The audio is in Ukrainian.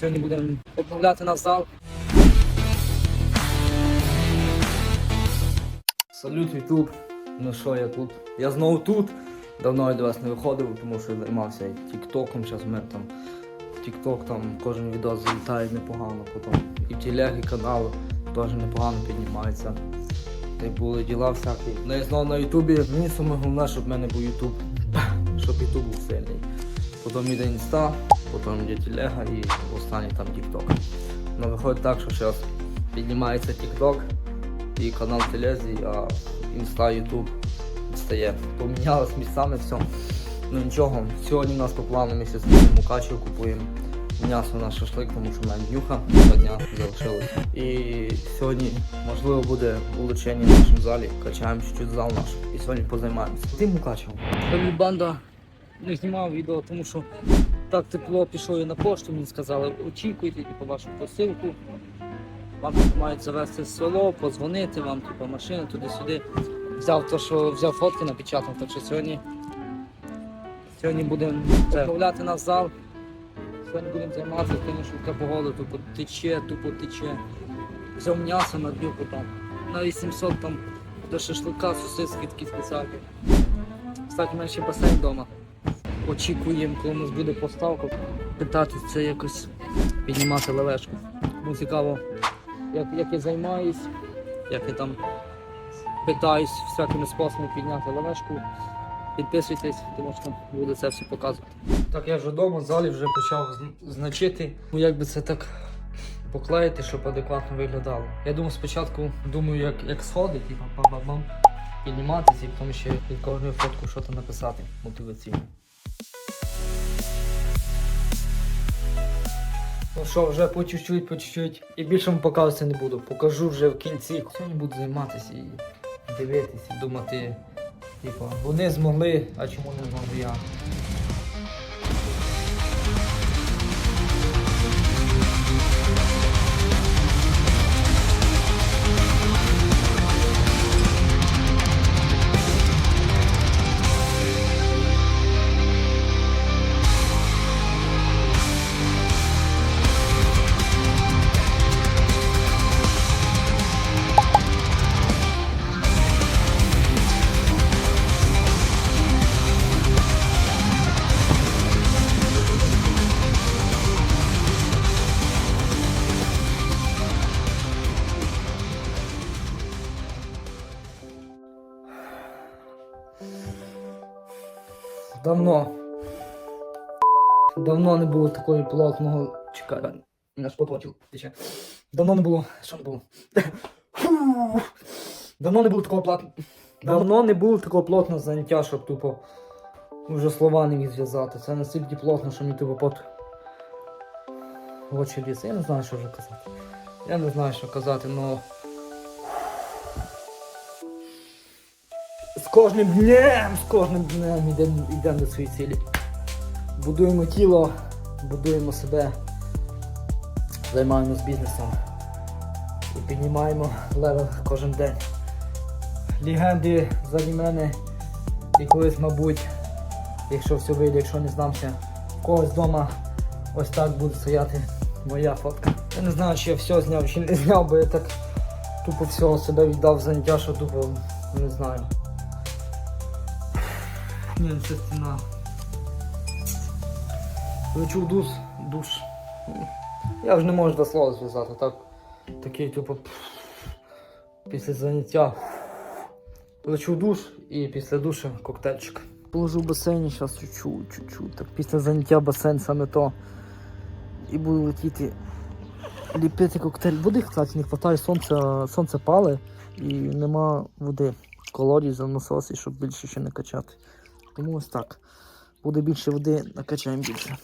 Сьогодні будемо обновляти наш зал. Салют, Ютуб. Ну що я тут? Я знову тут. Давно я до вас не виходив, тому що займався тіктоком. Зараз ми там тікток там кожен відео залітає непогано потім. І в телегі канал теж непогано піднімається. Та й були діла всякі. Ну і знову на Ютубі. Мені саме головне, щоб в мене був Ютуб. Щоб Ютуб був сильний. Потім йде інста, потім йде телега і останній там тікток. Ну виходить так, що зараз піднімається тікток і канал Телезі, а інста Ютуб стає. Помінялось місцями все. Ну нічого, сьогодні у нас по плану ми з Мукачево купуємо м'ясо на шашлик, тому що в мене днюха два дня залишилось. І сьогодні можливо буде улучшення в нашому залі. Качаємо чуть-чуть зал наш. І сьогодні позаймаємося. Ти Мукачево. Тобі банда не знімав відео, тому що так тепло пішов і на пошту, мені сказали, очікуйте типу, вашу посилку. Вам мають завести село, подзвонити вам, типу, машина туди-сюди. Взяв то, що взяв фотки, напечатав, так що сьогодні. Сьогодні будемо замовляти наш зал. Сьогодні будемо займатися, тому що погода тупо тече, тупо тече. Взяв м'ясо на днюху там. На 800 там до шашлика, сосиски такі спеціальні. Кстати, у мене ще басейн вдома. Очікуємо, коли у нас буде поставка. Питати це якось піднімати лелешку. Тому цікаво, як, як я займаюсь, як я там питаюсь всякими способами підняти лелешку. Підписуйтесь, тому що буде це все показувати. Так, я вже вдома, в залі вже почав значити. Ну як би це так поклеїти, щоб адекватно виглядало. Я думав спочатку, думаю, як, як сходи, типу, бам-бам-бам, підніматися і потім ще під кожною фотку щось написати мотиваційне. Ну що, вже по чуть-чуть, по чуть-чуть. І більше вам показувати не буду. Покажу вже в кінці. Сьогодні буду займатися і дивитися, думати, типу, вони змогли, а чому не змогли я. Давно. Давно не було такої плотного. Чекай, наш поточив. Давно не було. Що не було? Давно не було такого плотного. Давно не було такого плотного заняття, щоб тупо вже слова не міг зв'язати. Це настільки плотно, що мені тупо пот очі лізе. Я не знаю, що вже казати. Я не знаю, що казати, но. Кожним днем, з кожним днем йдемо йдемо до своєї цілі. Будуємо тіло, будуємо себе, займаємось бізнесом і піднімаємо левел кожен день. Легенди заді мене і колись, мабуть, якщо все вийде, якщо не здамся, в когось вдома ось так буде стояти моя фотка. Я не знаю, чи я все зняв, чи не зняв, бо я так тупо всього себе віддав заняття, що тупо не знаю. Ні, це стіна. Лечу душ, душ. Я вже не можу два слова зв'язати, так. Такий, типу, після заняття. Лечу душ і після душу коктейльчик. Положу в басейні зараз чуть-чуть, чуть-чуть. Так після заняття басейн саме то. І буду летіти ліпити коктейль. Води, кстати, не вистачає, сонце, сонце пале і нема води. Насос, і щоб більше ще не качати. Тому ось так. Буде більше води, накачаємо більше.